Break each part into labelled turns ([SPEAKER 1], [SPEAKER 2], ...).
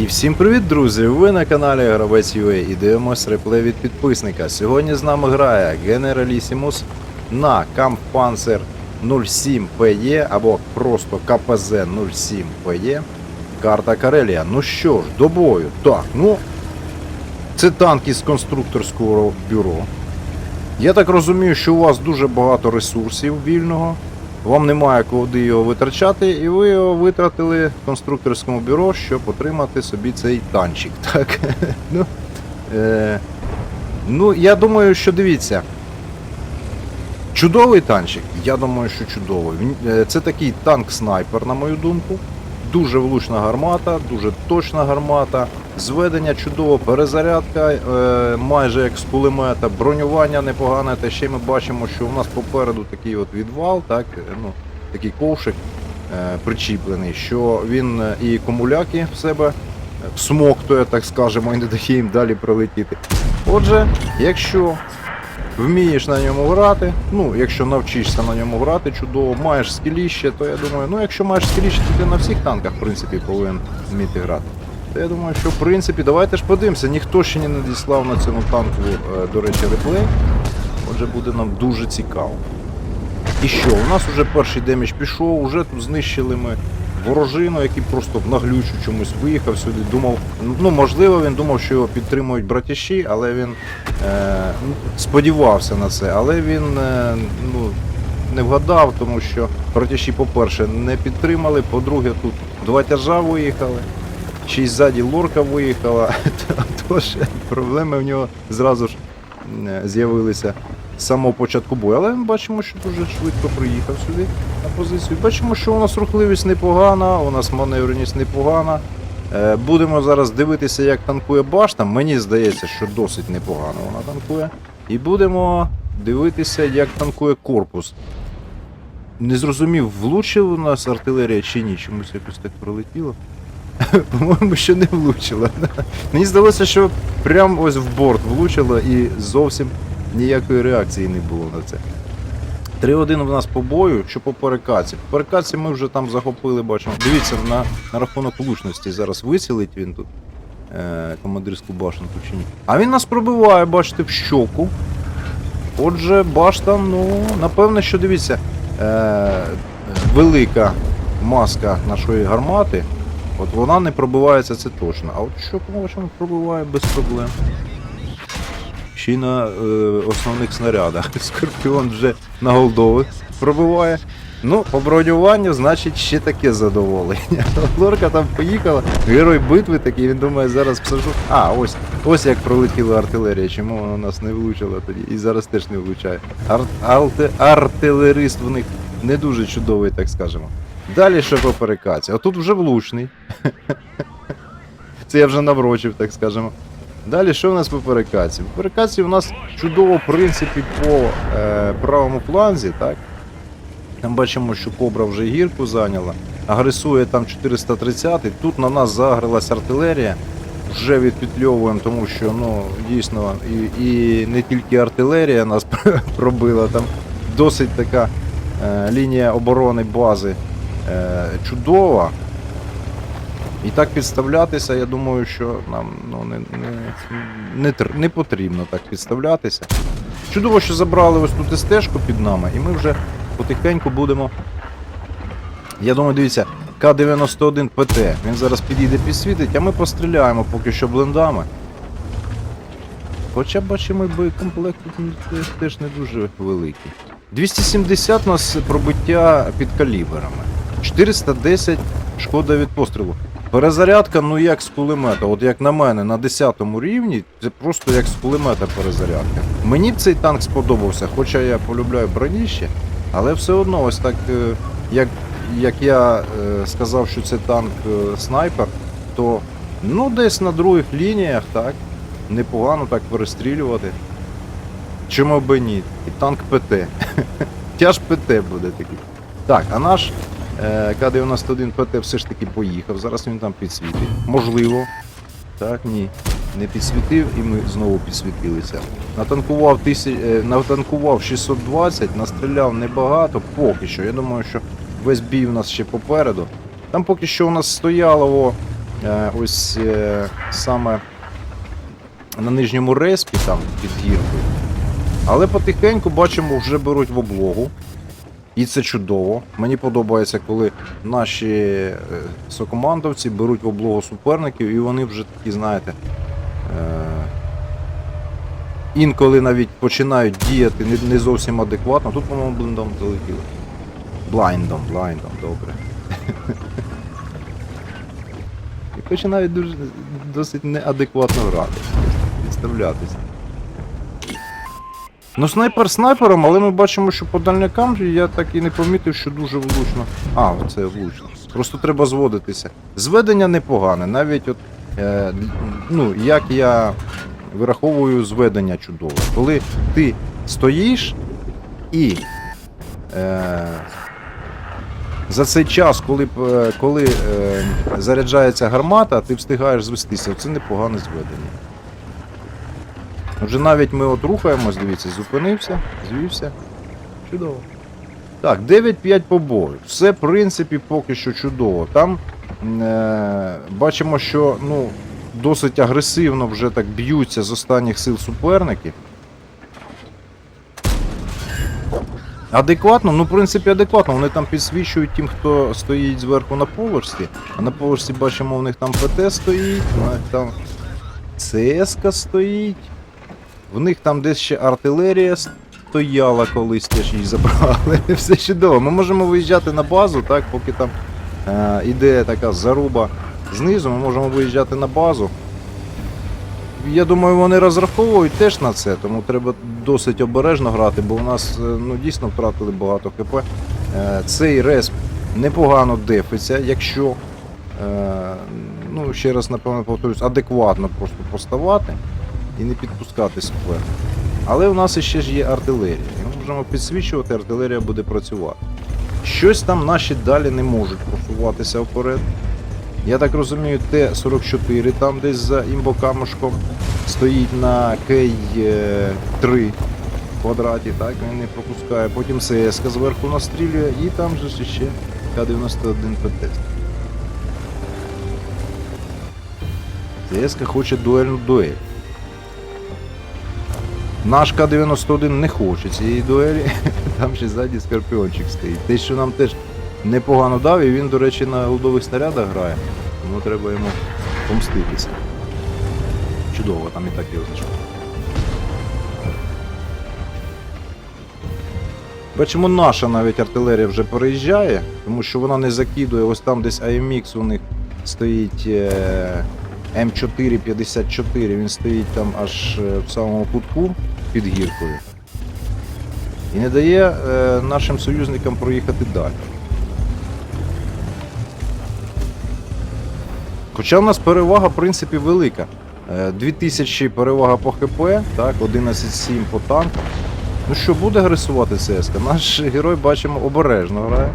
[SPEAKER 1] І всім привіт, друзі! Ви на каналі Гравець UA і дивимось реплей від підписника. Сьогодні з нами грає Generalissimus на Kampfpanzer 07 PE або просто КПЗ 07 PE. Карта Карелія. Ну що ж, до бою. Так, ну це танк із конструкторського бюро. Я так розумію, що у вас дуже багато ресурсів вільного. Вам немає куди його витрачати, і ви його витратили в конструкторському бюро, щоб отримати собі цей танчик. Так? ну, е, ну, я думаю, що дивіться. Чудовий танчик? Я думаю, що чудовий. Е, Це такий танк-снайпер, на мою думку. Дуже влучна гармата, дуже точна гармата. Зведення чудово, перезарядка е, майже як з кулемета, бронювання непогане. Та ще ми бачимо, що у нас попереду такий от відвал, так, е, ну, такий ковшик е, причіплений, що він і комуляки в себе всмоктує, так скажемо, і не дає їм далі пролетіти. Отже, якщо вмієш на ньому грати, ну, якщо навчишся на ньому грати чудово, маєш скіліще, то я думаю, ну якщо маєш скіліще, то ти на всіх танках, в принципі, повинен вміти грати. То я думаю, що в принципі, давайте ж подивимося, ніхто ще не надіслав на цьому танку, е, до речі, реплей. Отже, буде нам дуже цікаво. І що, у нас вже перший демідж пішов, уже тут знищили ми ворожину, який просто в наглючу чомусь виїхав сюди. Думав, ну можливо, він думав, що його підтримують братіші, але він е, ну, сподівався на це, але він е, ну, не вгадав, тому що братіші, по-перше, не підтримали, по-друге, тут два тяжа виїхали. Й ззаді лорка виїхала, тож проблеми в нього зразу ж е, з'явилися з самого початку бою. Але ми бачимо, що дуже швидко приїхав сюди на позицію. Бачимо, що у нас рухливість непогана, у нас маневреність непогана. Е, Будемо зараз дивитися, як танкує башта. Мені здається, що досить непогано вона танкує. І будемо дивитися, як танкує корпус. Не зрозумів, влучив у нас артилерія чи ні, чомусь якось так пролетіло. По-моєму, ще не влучила. Мені здалося, що прям ось в борт влучило і зовсім ніякої реакції не було на це. 3-1 в нас по бою, що по перекаці. По перекаці ми вже там захопили, бачимо. Дивіться, на, на рахунок влучності зараз висілить він тут е, командирську башенку чи ні. А він нас пробиває, бачите, в щоку. Отже, башта, ну, напевно, що дивіться, е, велика маска нашої гармати. От вона не пробивається, це точно. А от що бачимо, пробиває без проблем. Ще й на е, основних снарядах. Скорпіон вже на голдових пробиває. Ну, по бронюванню, значить, ще таке задоволення. Лорка там поїхала, герой битви такий, він думає, зараз всажу. А, ось, ось як пролетіла артилерія, чому вона нас не влучила тоді. І зараз теж не влучає. Ар- арте- артилерист в них не дуже чудовий, так скажемо. Далі ще по перекаці. А тут вже влучний. Це я вже наврочив, так скажемо. Далі, що в нас по перекаці? По перекаці у нас чудово, в принципі, по е, правому фланзі, так? Там бачимо, що Кобра вже гірку зайняла. Агресує там 430 Тут на нас загрилась артилерія. Вже відпетльовуємо, тому що ну, дійсно і, і не тільки артилерія нас пробила, там досить така е, лінія оборони бази чудова. І так підставлятися, я думаю, що нам ну, не, не, не, не потрібно так підставлятися. Чудово, що забрали ось тут стежку під нами, і ми вже потихеньку будемо. Я думаю, дивіться, К-91 ПТ. Він зараз підійде підсвітить, а ми постріляємо поки що блендами. Хоча бачимо, боєкомплект тут теж- не дуже великий. 270 у нас пробиття під калібрами. 410 шкода від пострілу. Перезарядка, ну як з кулемета. От як на мене, на 10 рівні, це просто як з кулемета перезарядка. Мені б цей танк сподобався, хоча я полюбляю броніще, але все одно, ось так, е, як, як я е, сказав, що це танк е, снайпер, то ну десь на других лініях, так, непогано так перестрілювати. Чому би ні? І танк ПТ. Тяж ПТ буде такий. Так, а наш К-91 ПТ все ж таки поїхав. Зараз він там підсвітить. Можливо. Так, ні. Не підсвітив і ми знову підсвітилися. Натанкував, тисяч, е, натанкував 620, настріляв небагато, поки що. Я думаю, що весь бій у нас ще попереду. Там поки що у нас стояло е, ось е, саме на нижньому респі, там під гіркою. Але потихеньку бачимо, вже беруть в облогу. І це чудово. Мені подобається, коли наші е, сокомандовці беруть в облогу суперників, і вони вже такі, знаєте, е, інколи навіть починають діяти не, зовсім адекватно. Тут, по-моєму, блиндом залетіло. Блайндом, блайндом, добре. І починають дуже досить неадекватно грати. Підставлятися. Ну, снайпер снайпером, але ми бачимо, що по дальнякам я так і не помітив, що дуже влучно. А, це влучно. Просто треба зводитися. Зведення непогане, навіть от. Е, ну, як я вираховую зведення чудове. Коли ти стоїш і. Е, за цей час, коли, е, коли е, заряджається гармата, ти встигаєш звестися. Це непогане зведення. Вже навіть ми от рухаємось, дивіться, зупинився, звівся. Чудово. Так, 9-5 по бою. Все, в принципі, поки що чудово. Там е, бачимо, що ну, досить агресивно вже так б'ються з останніх сил суперники. Адекватно, ну, в принципі, адекватно. Вони там підсвічують тим, хто стоїть зверху на поверсі. А на поверсі бачимо, у них там ПТ стоїть, у них там ЦСК стоїть. В них там десь ще артилерія стояла колись, теж її забрали. Все чудово. Ми можемо виїжджати на базу, так, поки там е, іде така заруба знизу, ми можемо виїжджати на базу. Я думаю, вони розраховують теж на це, тому треба досить обережно грати, бо у нас е, ну, дійсно втратили багато ХП. Е, Цей респ непогано дефиться, якщо, е, ну, ще раз напевно повторюсь, адекватно просто поставати і не підпускати суперника. Але у нас ще ж є артилерія. І Ми можемо підсвічувати, артилерія буде працювати. Щось там наші далі не можуть просуватися вперед. Я так розумію, Т-44 там десь за імбокамушком стоїть на Кей-3 квадраті, так, він не пропускає. Потім ЦСК зверху настрілює і там же ж ще К-91 ПТ. ЦСК хоче дуельну дуель. Наш К-91 не хоче цієї дуелі, там ще ззаді скорпіончик стоїть. Те, що нам теж непогано дав, і він, до речі, на лудових снарядах грає, тому треба йому помститися. Чудово, там і так його зайшло. Бачимо, наша навіть артилерія вже переїжджає, тому що вона не закидує. Ось там десь AMX у них стоїть е, М454, він стоїть там аж е, в самому кутку під гіркою. І не дає е, нашим союзникам проїхати далі. Хоча в нас перевага, в принципі, велика. Е, 2000 перевага по ХП, так, 11,7 по танкам. Ну що, буде агресувати ЦСКА? Наш герой, бачимо, обережно грає.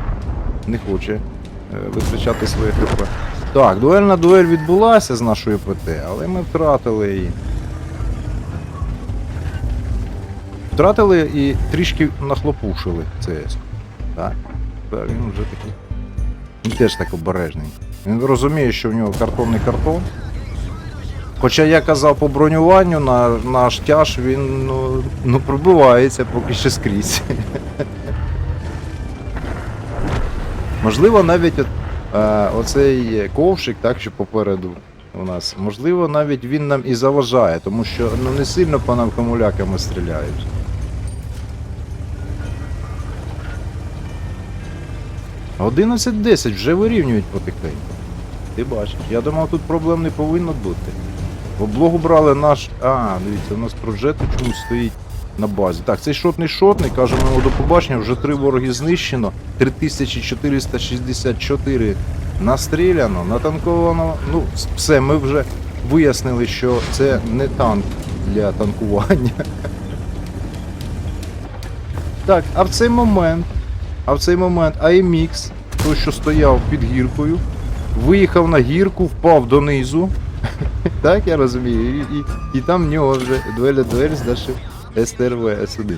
[SPEAKER 1] Не хоче е, витрачати своє ХП. Так, дуельна дуель відбулася з нашою ПТ, але ми втратили її. Втратили і трішки нахлопушили ЦС. Так. Так, він вже такий. Він теж так обережний. Він розуміє, що в нього картонний картон. Хоча я казав по бронюванню на наш тяж він ну, ну пробивається поки що скрізь. Можливо, навіть от, е, оцей ковшик, так, що попереду у нас, можливо, навіть він нам і заважає, тому що ну, не сильно по нам камуляками стріляють. 11-10 вже вирівнюють потихеньку. Ти бачиш, я думав, тут проблем не повинно бути. В облогу брали наш. А, дивіться, у нас проджети чомусь стоїть на базі. Так, цей шотний шотний, кажемо йому до побачення, вже три вороги знищено, 3464 настріляно, натанковано. Ну, все, ми вже вияснили, що це не танк для танкування. Так, а в цей момент, а в цей момент AMX, той, що стояв під гіркою, виїхав на гірку, впав донизу. Так я розумію. І, і, і там в нього вже дуеля дуель здашив СТРВ С1.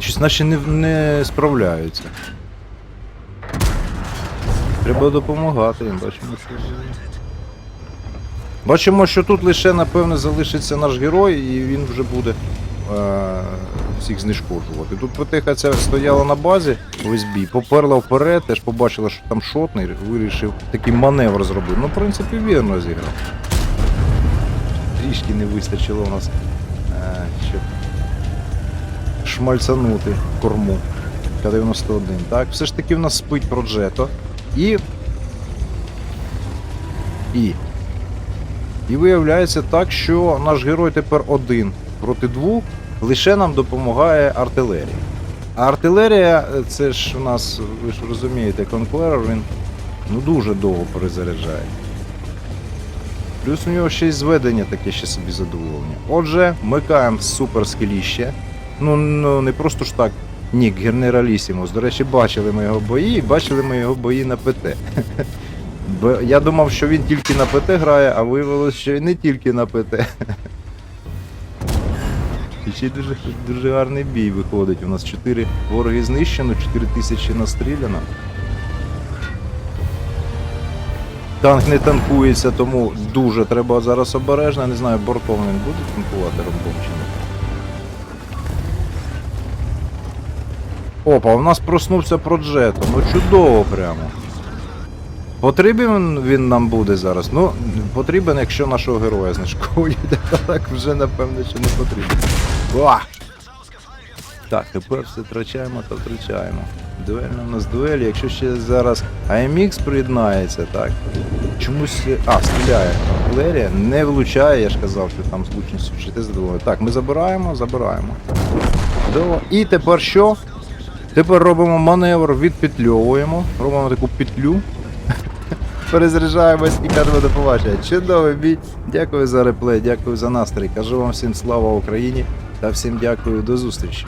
[SPEAKER 1] Щось наші не, не справляються. Треба допомагати їм, бачимо, що. Бачимо, що тут лише, напевне, залишиться наш герой, і він вже буде всіх знешкоджувати. Тут ПТХ ця стояла на базі весь бій, поперла вперед, теж побачила, що там шотний, вирішив такий маневр зробити. Ну, в принципі, вірно зіграв. Трішки не вистачило у нас, е- щоб шмальцанути корму. К-91. Так, все ж таки в нас спить Проджето. І. І. І виявляється так, що наш герой тепер один проти двох, лише нам допомагає артилерія. А артилерія, е, це ж у нас, ви ж розумієте, конклерер, він ну дуже довго перезаряджає. Плюс у нього ще й зведення таке ще собі задоволення. Отже, микаємо супер скеліще. Ну, ну не просто ж так. Нік, генералісімус. До речі, бачили ми його бої, і бачили ми його бої на ПТ. Бо я думав, що він тільки на ПТ грає, а виявилось, що не тільки на ПТ. І ще дуже, дуже гарний бій виходить. У нас 4 вороги знищено, 4 тисячі настріляно. Танк не танкується, тому дуже треба зараз обережно. Я не знаю, бортом він буде танкувати ромбом чи ні. Опа, у нас проснувся Проджето. Ну чудово прямо. Потрібен він нам буде зараз? Ну, потрібен, якщо нашого героя знешкодять. А так вже напевно, що не потрібен. Уа! Так, тепер все втрачаємо та втрачаємо. Дуельна у нас дуель, якщо ще зараз AMX приєднається, так. Чомусь. А, стріляє. Артилерія не влучає, я ж казав, що там злучність вчити задоволення. Так, ми забираємо, забираємо. Чудово. І тепер що? Тепер робимо маневр, відпетльовуємо, робимо таку петлю. Перезаряджаємось і кажемо до побачення. Чудовий бій. Дякую за реплей, дякую за настрій. Кажу вам всім слава Україні та всім дякую до зустрічі.